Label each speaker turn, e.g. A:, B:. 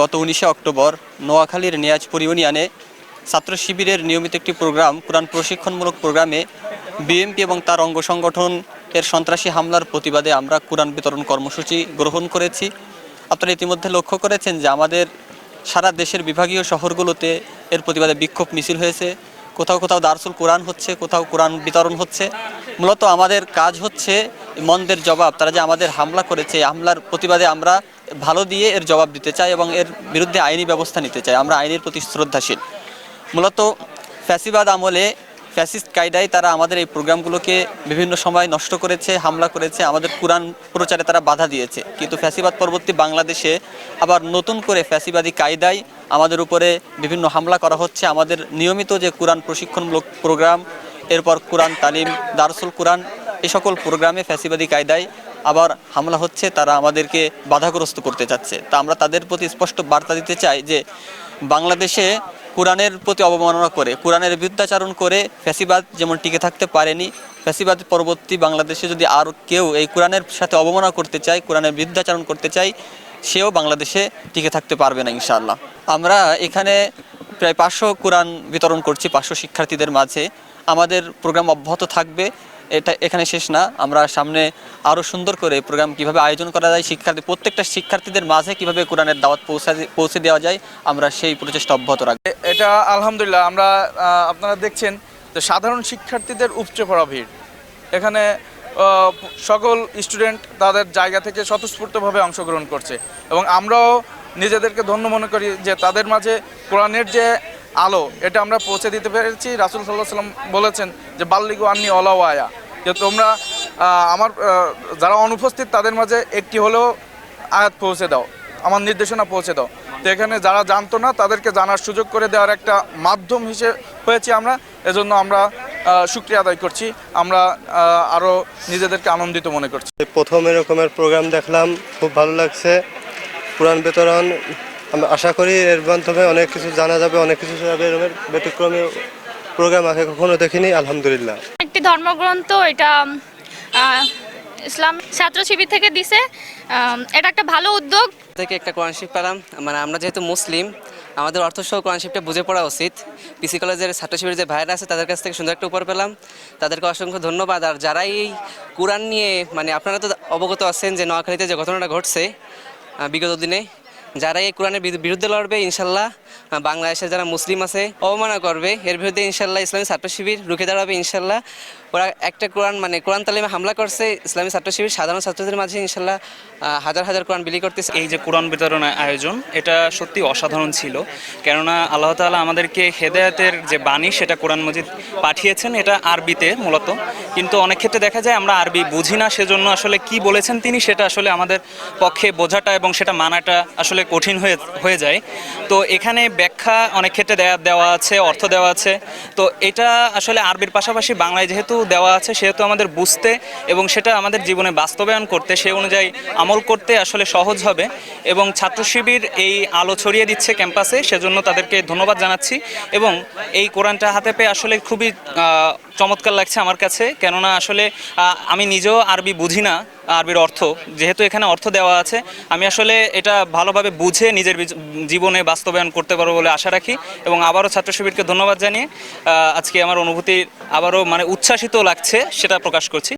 A: গত উনিশে অক্টোবর নোয়াখালীর নিয়াজপুর ইউনিয়নে ছাত্র শিবিরের নিয়মিত একটি প্রোগ্রাম, কোরআন প্রশিক্ষণমূলক প্রোগ্রামে বিএমপি এবং তার অঙ্গ সংগঠন এর সন্ত্রাসী হামলার প্রতিবাদে আমরা কোরআন বিতরণ কর্মসূচি গ্রহণ করেছি। আপনারা ইতিমধ্যে লক্ষ্য করেছেন যে আমাদের সারা দেশের বিভাগীয় শহরগুলোতে এর প্রতিবাদে বিক্ষোভ মিছিল হয়েছে। কোথাও কোথাও দারসুল কোরআন হচ্ছে, কোথাও কোরআন বিতরণ হচ্ছে। মূলত আমাদের কাজ হচ্ছে মন্দের জবাব, তারা যে আমাদের হামলা করেছে হামলার প্রতিবাদে আমরা ভালো দিয়ে এর জবাব দিতে চাই এবং এর বিরুদ্ধে আইনি ব্যবস্থা নিতে চাই আমরা আইনের প্রতি শ্রদ্ধাশীল। মূলত ফ্যাসিবাদ আমলে ফ্যাসিস্ট কায়দায় তারা আমাদের এই প্রোগ্রামগুলোকে বিভিন্ন সময় নষ্ট করেছে, হামলা করেছে, আমাদের কোরআন প্রচারে তারা বাধা দিয়েছে। কিন্তু ফ্যাসিবাদ পরবর্তী বাংলাদেশে আবার নতুন করে ফ্যাসিবাদী কায়দায় আমাদের উপরে বিভিন্ন হামলা করা হচ্ছে। আমাদের নিয়মিত যে কোরআন প্রশিক্ষণমূলক প্রোগ্রাম, এরপর কোরআন তালিম, দারসুল কোরআন এই সকল প্রোগ্রামে ফ্যাসিবাদী কায়দায় আবার হামলা হচ্ছে, তারা আমাদেরকে বাধাগ্রস্ত করতে চাচ্ছে। তা আমরা তাদের প্রতি স্পষ্ট বার্তা দিতে চাই যে, বাংলাদেশে কোরআনের প্রতি অবমাননা করে, কোরআনের বিরুদ্ধাচারণ করে ফ্যাসিবাদ যেমন টিকে থাকতে পারেনি, ফ্যাসিবাদ পরবর্তী বাংলাদেশে যদি আর কেউ এই কোরআনের সাথে অবমাননা করতে চায়, কোরআনের বিরুদ্ধাচারণ করতে চায়, সেও বাংলাদেশে টিকে থাকতে পারবে না ইনশাআল্লাহ। আমরা এখানে প্রায় পাঁচশো কোরআন বিতরণ করছি, পাঁচশো শিক্ষার্থীদের মাঝে। আমাদের প্রোগ্রাম অব্যাহত থাকবে। এটা এখানে শেষ না। আমরা সামনে আরও সুন্দর করে প্রোগ্রাম কীভাবে আয়োজন করা যায়, শিক্ষার্থী, প্রত্যেকটা শিক্ষার্থীদের মাঝে কীভাবে কোরআনের দাওয়াত পৌঁছা পৌঁছে দেওয়া যায়, আমরা সেই প্রচেষ্টা অব্যাহত রাখব।
B: এটা আলহামদুলিল্লাহ, আমরা আপনারা দেখছেন যে সাধারণ শিক্ষার্থীদের উপচে পড়া ভিড়। এখানে সকল স্টুডেন্ট তাদের জায়গা থেকে স্বতঃস্ফূর্তভাবে অংশগ্রহণ করছে। এবং আমরাও নিজেদেরকে ধন্য মনে করি যে তাদের মাঝে কোরআনের যে আলো, এটা আমরা পৌঁছে দিতে পেরেছি। রাসুল সাল্লাহ সাল্লাম বলেছেন যে, বাল্লিগু আন্নি অলাওয়ায়া যে, তোমরা আমার যারা অনুপস্থিত, তাদের মাঝে একটি হলেও আয়াত পৌঁছে দাও। আমার নির্দেশনা পৌঁছে দাও। তো এখানে যারা জানতো না, তাদেরকে জানার সুযোগ করে দেওয়ার একটা মাধ্যম হিসেবে হয়েছি আমরা। এজন্য আমরা সুক্রিয়া আদায় করছি। আমরা আরও নিজেদেরকে আনন্দিত মনে করছি।
C: প্রথম এরকমের প্রোগ্রাম দেখলাম। খুব ভালো লাগছে। কোরআন বিতরণ আমি আশা করি এর মাধ্যমে অনেক কিছু জানা যাবে অনেক কিছু যাবে। এরকমের ব্যতিক্রমী প্রোগ্রাম আগে কখনো দেখিনি আলহামদুলিল্লাহ।
D: একটি ধর্মগ্রন্থ এটা ইসলাম ছাত্র শিবির থেকে দিছে। এটা একটা ভালো উদ্যোগ।
E: থেকে একটা কোরআনশিপ পেলাম। মানে আমরা যেহেতু মুসলিম আমাদের অর্থসহ কোরআনশিপটা বুঝে পড়া উচিত। পিসি কলেজের ছাত্র শিবিরের যে ভাইরা আছে তাদের কাছ থেকে সুন্দর একটা উপর পেলাম। তাদেরকে অসংখ্য ধন্যবাদ। আর যারা এই কোরআন নিয়ে মানে আপনারা তো অবগত আছেন যে নোয়াখালীতে যে ঘটনাটা ঘটছে বিগত দিনে যারা এই কোরআনের বিরুদ্ধে লড়বে ইনশাল্লাহ আহ, বাংলাদেশের যারা মুসলিম আছে অবমাননা করবে। এর বিরুদ্ধে ইনশাল্লাহ ইসলামী ছাত্র শিবির রুখে দাঁড়াবে ইনশাল্লাহ। ওরা একটা কোরআন মানে কোরআন তালিমে হামলা করছে ইসলামী ছাত্র শিবির সাধারণ ছাত্রদের মাঝে ইনশাল্লাহ হাজার হাজার কোরআন বিলি করতেছে।
F: এই যে কোরআন বিতরণ আয়োজন এটা সত্যি অসাধারণ ছিল। কেননা আল্লাহ তাআলা আমাদেরকে হেদায়তের যে বাণী সেটা কোরআন মজিদ পাঠিয়েছেন এটা আরবিতে মূলত। কিন্তু অনেক ক্ষেত্রে দেখা যায় আমরা আরবি বুঝি না সেজন্য আসলে কি বলেছেন তিনি সেটা আসলে আমাদের পক্ষে বোঝাটা এবং সেটা মানাটা আসলে কঠিন হয়ে হয়ে যায়। তো এখানে ব্যাখ্যা অনেক ক্ষেত্রে দেয়া দেওয়া আছে, অর্থ দেওয়া আছে। তো এটা আসলে আরবির পাশাপাশি বাংলায় যেহেতু দেওয়া আছে, সেহেতু আমাদের বুঝতে এবং সেটা আমাদের জীবনে বাস্তবায়ন করতে, সে অনুযায়ী আমল করতে আসলে সহজ হবে এবং ছাত্র শিবির এই আলো ছড়িয়ে দিচ্ছে ক্যাম্পাসে, সেজন্য তাদেরকে ধন্যবাদ জানাচ্ছি এবং এই কোরআনটা হাতে পেয়ে আসলে খুবই চমৎকার লাগছে আমার কাছে। কেননা আসলে আমি নিজেও আরবি বুঝি না, আরবির অর্থ। যেহেতু এখানে অর্থ দেওয়া আছে, আমি আসলে এটা ভালোভাবে বুঝে নিজের জীবনে বাস্তবায়ন করতে পারব বলে আশা রাখি এবং আবারও ছাত্র শিবিরকে ধন্যবাদ জানিয়ে আজকে আমার অনুভূতি আবারও মানে উচ্ছ্বাসিত লাগছে, সেটা প্রকাশ করছি।